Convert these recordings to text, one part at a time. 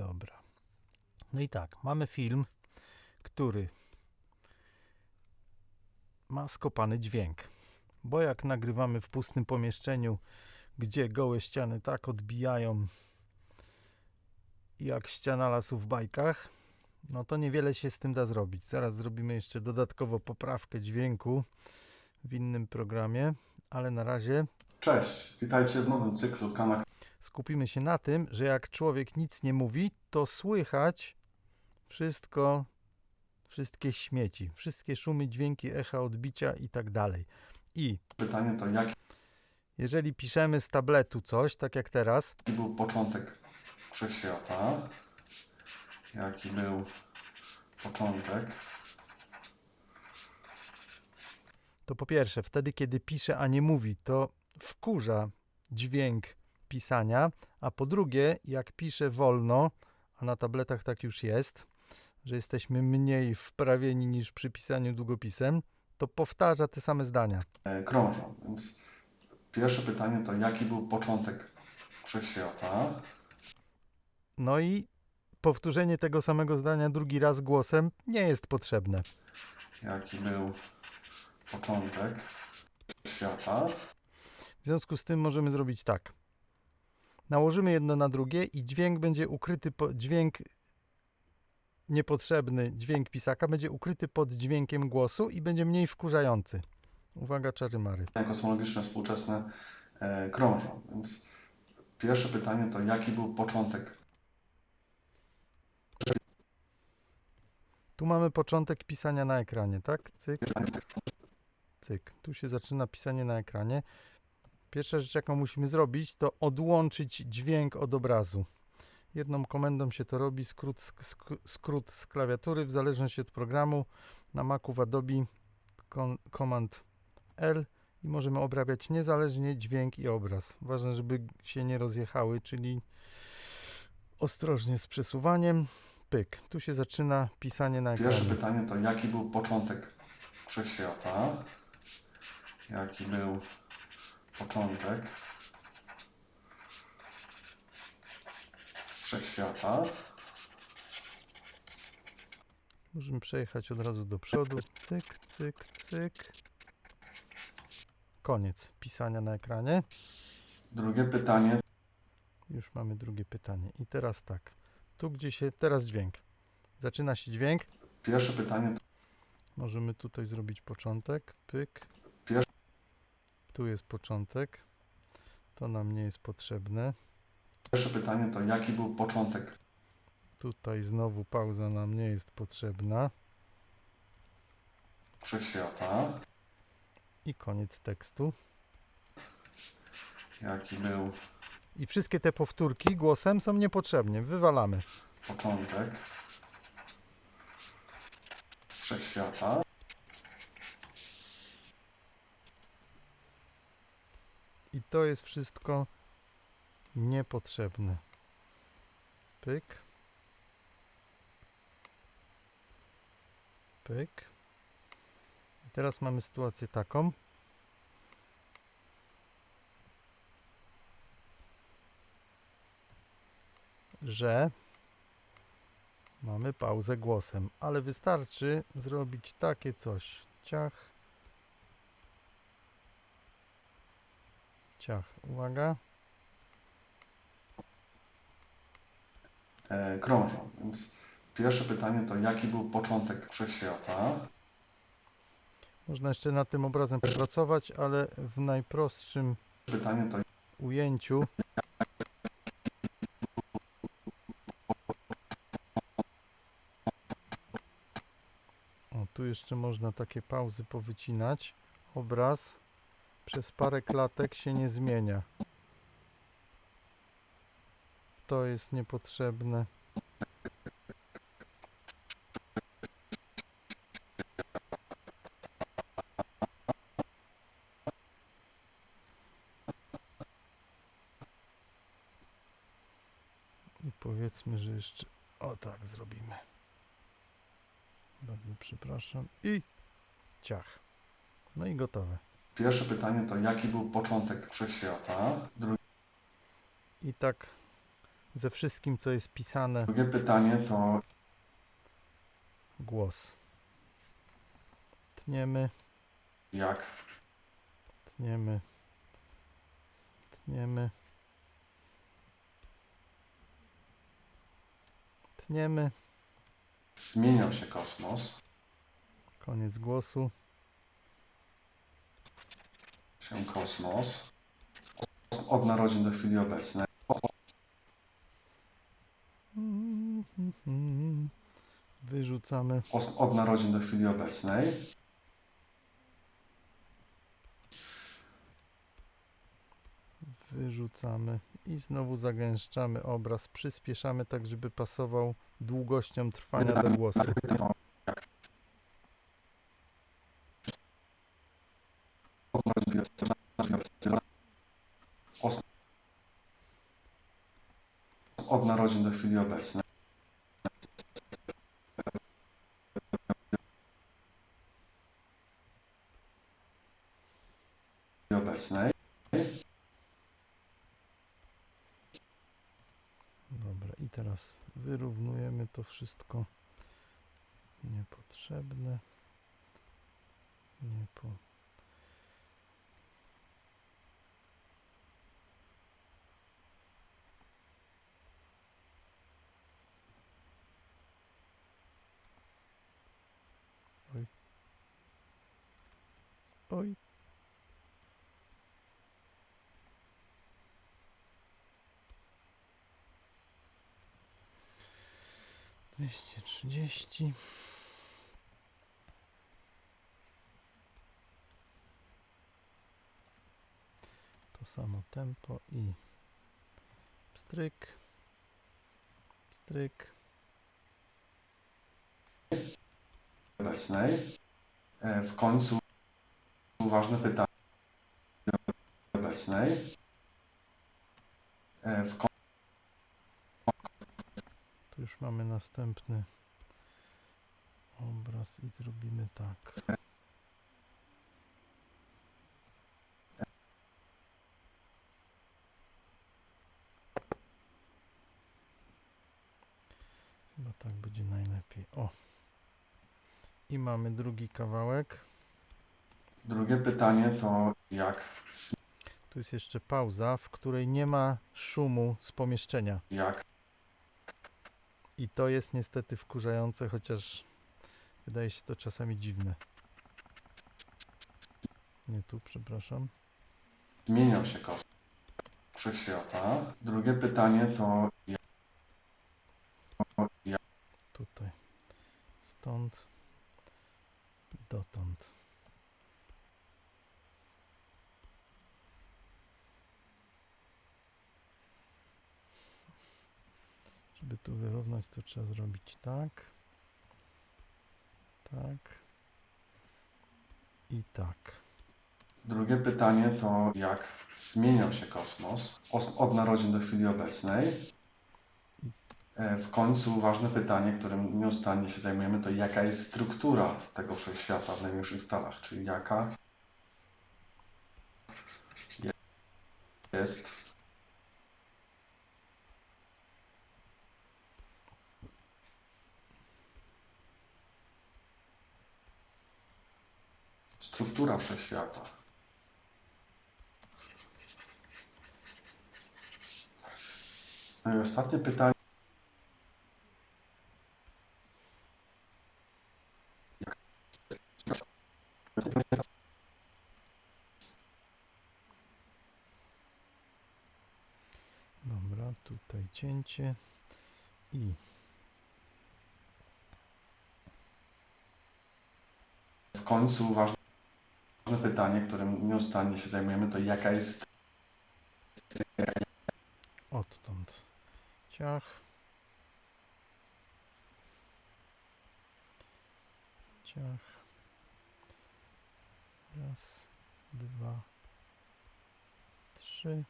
Dobra. No i tak, mamy film, który ma skopany dźwięk. Bo jak nagrywamy w pustym pomieszczeniu, gdzie gołe ściany tak odbijają jak ściana lasu w bajkach, no to niewiele się z tym da zrobić. Zaraz zrobimy jeszcze dodatkowo poprawkę dźwięku w innym programie, ale na razie Cześć, witajcie w nowym cyklu Kanak. Skupimy się na tym, że jak człowiek nic nie mówi, to słychać wszystko, wszystkie śmieci, wszystkie szumy, dźwięki, echa, odbicia i tak dalej. I Pytanie to jaki jeżeli piszemy z tabletu coś, tak jak teraz, był początek wszechświata? Jaki był początek? to po pierwsze, wtedy kiedy pisze, a nie mówi, to wkurza dźwięk pisania, a po drugie, jak pisze wolno, a na tabletach tak już jest, że jesteśmy mniej wprawieni niż przy pisaniu długopisem, to powtarza te same zdania. E, krążą. Więc pierwsze pytanie to jaki był początek wszechświata? No i powtórzenie tego samego zdania drugi raz głosem nie jest potrzebne. Jaki był początek świata? W związku z tym możemy zrobić tak. Nałożymy jedno na drugie i dźwięk będzie ukryty, po, dźwięk niepotrzebny, dźwięk pisaka będzie ukryty pod dźwiękiem głosu i będzie mniej wkurzający. Uwaga, czary mary. Kosmologiczne współczesne e, krążą. Więc pierwsze pytanie to jaki był początek Tu mamy początek pisania na ekranie, tak? Cyk, cyk. Tu się zaczyna pisanie na ekranie. Pierwsza rzecz, jaką musimy zrobić, to odłączyć dźwięk od obrazu. Jedną komendą się to robi, skrót, sk- sk- skrót z klawiatury, w zależności od programu. Na Macu w Adobe Command L i możemy obrabiać niezależnie dźwięk i obraz. Ważne, żeby się nie rozjechały, czyli ostrożnie z przesuwaniem. Pyk. Tu się zaczyna pisanie na Pierwsze ekranie. pytanie to jaki był początek wszechświata? Jaki był początek wszechświata? Możemy przejechać od razu do przodu. Cyk, cyk, cyk. Koniec pisania na ekranie. Drugie pytanie Już mamy drugie pytanie. I teraz tak. Tu gdzie się. Teraz dźwięk. Zaczyna się dźwięk. Pierwsze pytanie Możemy tutaj zrobić początek. Pyk. Tu jest początek. To nam nie jest potrzebne. Pierwsze pytanie to jaki był początek Tutaj znowu pauza nam nie jest potrzebna. wszechświata? I koniec tekstu. Jaki był I wszystkie te powtórki głosem są niepotrzebne. Wywalamy. początek wszechświata? To jest wszystko niepotrzebne. Pyk. Pyk. I teraz mamy sytuację taką. Że mamy pauzę głosem, ale wystarczy zrobić takie coś. Ciach. Uwaga. E, krążą. Więc pierwsze pytanie to jaki był początek wszechświata? Można jeszcze nad tym obrazem popracować, ale w najprostszym Pytanie to ujęciu o, tu jeszcze można takie pauzy powycinać. Obraz przez parę klatek się nie zmienia. To jest niepotrzebne. I powiedzmy, że jeszcze o tak zrobimy. Bardzo przepraszam. I ciach. No i gotowe. Pierwsze pytanie to jaki był początek wszechświata? Drugie I tak ze wszystkim, co jest pisane, Drugie pytanie to głos. Tniemy, jak? Tniemy, tniemy, tniemy, zmieniał się kosmos, koniec głosu. Się kosmos od narodzin do chwili obecnej. Wyrzucamy. Od narodzin do chwili obecnej. Wyrzucamy i znowu zagęszczamy obraz, przyspieszamy tak, żeby pasował długością trwania do głosu. Od narodzin do chwili obecnej. Os- Od narodzin do chwili obecnej. Dobra, i teraz wyrównujemy to wszystko niepotrzebne. Nie po... Oj. Oj. Dwieście trzydzieści. To samo tempo i pstryk, pstryk. E, W końcu ważne pytanie obecnej. E, W Tu już mamy następny obraz i zrobimy tak. Chyba tak będzie najlepiej. O! I mamy drugi kawałek. Drugie pytanie to jak, Tu jest jeszcze pauza, w której nie ma szumu z pomieszczenia. jak I to jest niestety wkurzające, chociaż wydaje się to czasami dziwne. Nie tu, przepraszam. zmieniał się kosmos wszechświata. Drugie pytanie to jak, jak Tutaj. Stąd dotąd. Żeby tu wyrównać, to trzeba zrobić tak. Tak. I tak. Drugie pytanie to jak zmieniał się kosmos os- od narodzin do chwili obecnej. E, W końcu ważne pytanie, którym nieustannie się zajmujemy, to jaka jest struktura tego wszechświata w największych stalach, czyli jaka je- jest struktura wszechświata. No i ostatnie pytanie. Dobra, tutaj cięcie i W końcu ważne pytanie, którym nieustannie się zajmujemy, to jaka jest odtąd ciach. Ciach. Raz dwa trzy.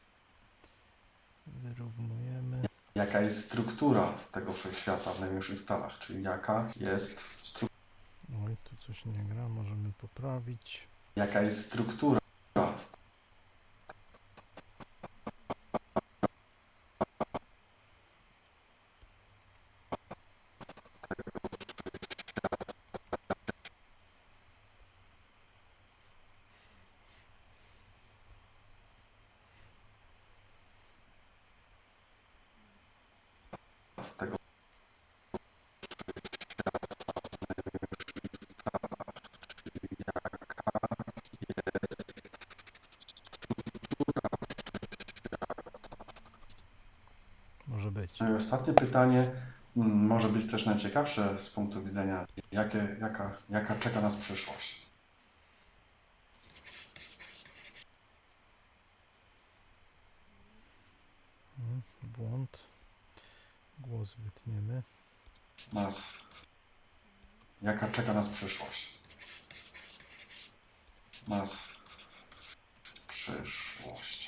Wyrównujemy. Jaka jest struktura tego wszechświata w największych stalach, czyli jaka jest, stru, oj tu coś nie gra możemy poprawić Jaka jest struktura? tego Może być. No i ostatnie pytanie mm, może być też najciekawsze z punktu widzenia, jakie, jaka, jaka czeka nas przyszłość. Mm, Błąd. Głos wytniemy. Nas, jaka czeka nas przyszłość. Nas przyszłość.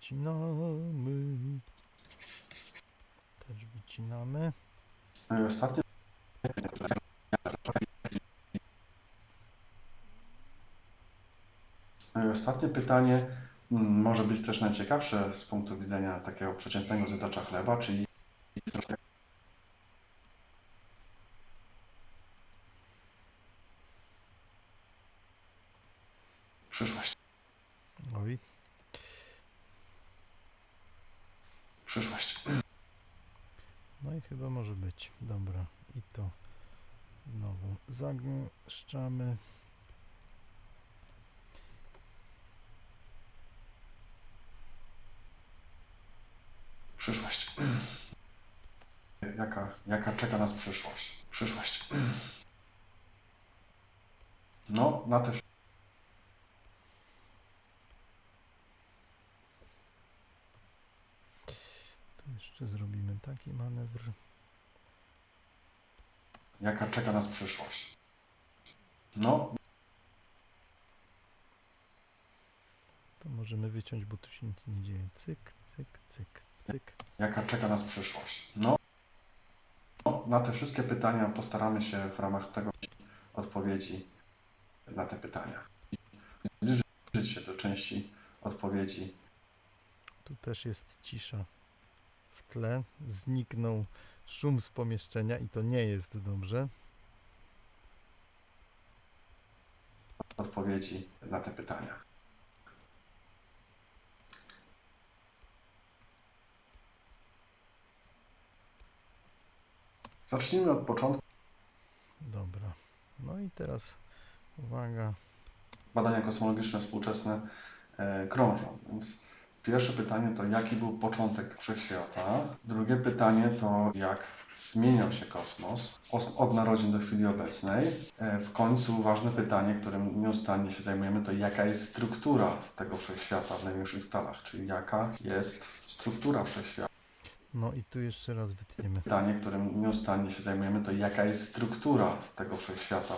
Wycinamy. Też wycinamy. No i ostatnie No ostatnie pytanie mm, może być też najciekawsze z punktu widzenia takiego przeciętnego zjadacza chleba, czyli przyszłość. Oj, Przyszłość. no i chyba może być. Dobra, i to znowu zagęszczamy. Przyszłość. Jaka, jaka czeka nas przyszłość? Przyszłość. No, na te jeszcze zrobimy taki manewr. Jaka czeka nas przyszłość? No, To możemy wyciąć, bo tu się nic nie dzieje. Cyk, cyk, cyk, cyk. jaka czeka nas przyszłość? No, no, na te wszystkie pytania postaramy się w ramach tego odpowiedzi na te pytania. Zbliżyć się do części odpowiedzi. Tu też jest cisza tle. Zniknął szum z pomieszczenia i to nie jest dobrze. Odpowiedzi na te pytania. Zacznijmy od początku. Dobra. No i teraz uwaga. badania kosmologiczne współczesne e, krążą. Więc pierwsze pytanie to jaki był początek wszechświata? Drugie pytanie to jak zmieniał się kosmos os- od narodzin do chwili obecnej. E, w końcu ważne pytanie, którym nieustannie się zajmujemy, to jaka jest struktura tego wszechświata w największych skalach, czyli jaka jest struktura wszechświata. No i tu jeszcze raz wytniemy. Pytanie, którym nieustannie się zajmujemy, to jaka jest struktura tego wszechświata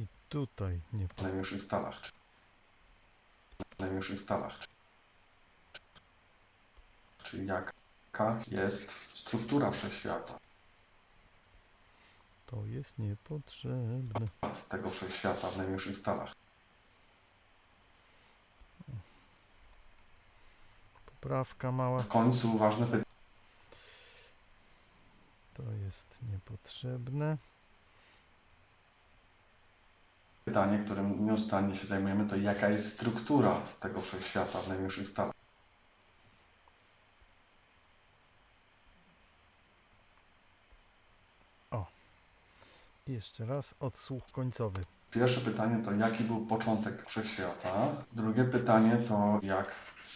I tutaj nie w największych skalach. W największych skalach. Czyli jaka jest struktura wszechświata, To jest niepotrzebne. tego wszechświata w największych skalach. Poprawka mała. W końcu ważne pytanie, To jest niepotrzebne. Pytanie, którym nieustannie się zajmujemy, to jaka jest struktura tego wszechświata w największych skalach. I jeszcze raz odsłuch końcowy. Pierwsze pytanie to jaki był początek wszechświata. Drugie pytanie to jak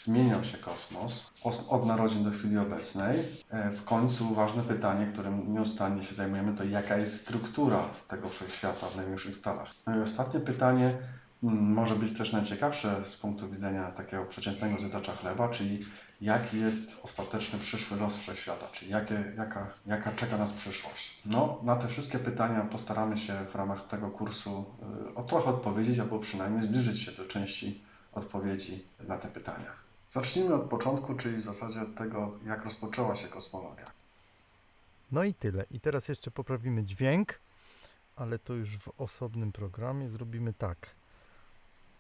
zmieniał się kosmos os- od narodzin do chwili obecnej. E, W końcu ważne pytanie, którym nieustannie się zajmujemy, to jaka jest struktura tego wszechświata w największych skalach. No i ostatnie pytanie mm, może być też najciekawsze z punktu widzenia takiego przeciętnego zjadacza chleba, czyli jaki jest ostateczny przyszły los wszechświata, czyli jakie, jaka, jaka czeka nas przyszłość. No, na te wszystkie pytania postaramy się w ramach tego kursu y, o trochę odpowiedzieć, albo przynajmniej zbliżyć się do części odpowiedzi na te pytania. Zacznijmy od początku, czyli w zasadzie od tego, jak rozpoczęła się kosmologia. No i tyle. I teraz jeszcze poprawimy dźwięk, ale to już w osobnym programie. Zrobimy tak.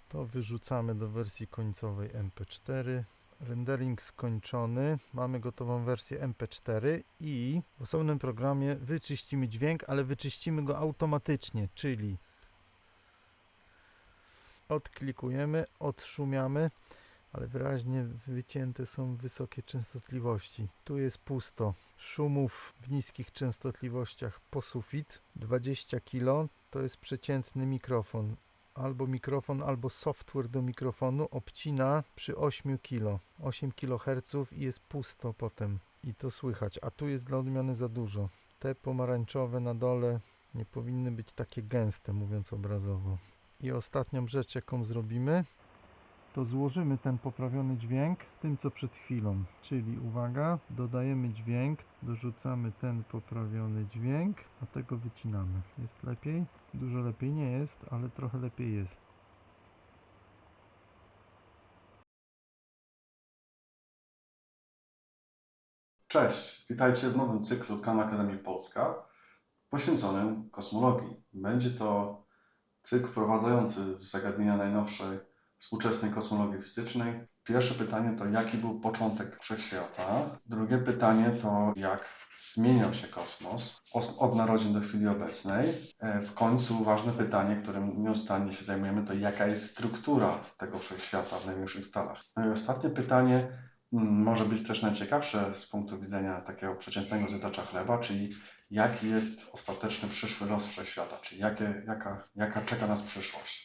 To wyrzucamy do wersji końcowej MP4. Rendering skończony. Mamy gotową wersję MP4 i w osobnym programie wyczyścimy dźwięk, ale wyczyścimy go automatycznie, czyli Odklikujemy, odszumiamy, ale wyraźnie wycięte są wysokie częstotliwości. Tu jest pusto. Szumów w niskich częstotliwościach po sufit 20 kg to jest przeciętny mikrofon. Albo mikrofon, albo software do mikrofonu obcina przy 8 kg. 8 kHz i jest pusto potem. I to słychać. A tu jest dla odmiany za dużo. Te pomarańczowe na dole nie powinny być takie gęste, mówiąc obrazowo. I ostatnią rzecz, jaką zrobimy, to złożymy ten poprawiony dźwięk z tym, co przed chwilą. Czyli uwaga, dodajemy dźwięk, dorzucamy ten poprawiony dźwięk, a tego wycinamy. Jest lepiej? Dużo lepiej nie jest, ale trochę lepiej jest. Cześć, witajcie w nowym cyklu Khan Academy Polska poświęconym kosmologii. Będzie to cykl wprowadzający zagadnienia najnowszej współczesnej kosmologii fizycznej. Pierwsze pytanie to jaki był początek wszechświata? Drugie pytanie to jak zmieniał się kosmos os- od narodzin do chwili obecnej. E, W końcu ważne pytanie, którym nieustannie się zajmujemy, to jaka jest struktura tego wszechświata w największych skalach. No i ostatnie pytanie, mm, może być też najciekawsze z punktu widzenia takiego przeciętnego zjadacza chleba, czyli jaki jest ostateczny przyszły los wszechświata, czyli jakie, jaka, jaka czeka nas przyszłość.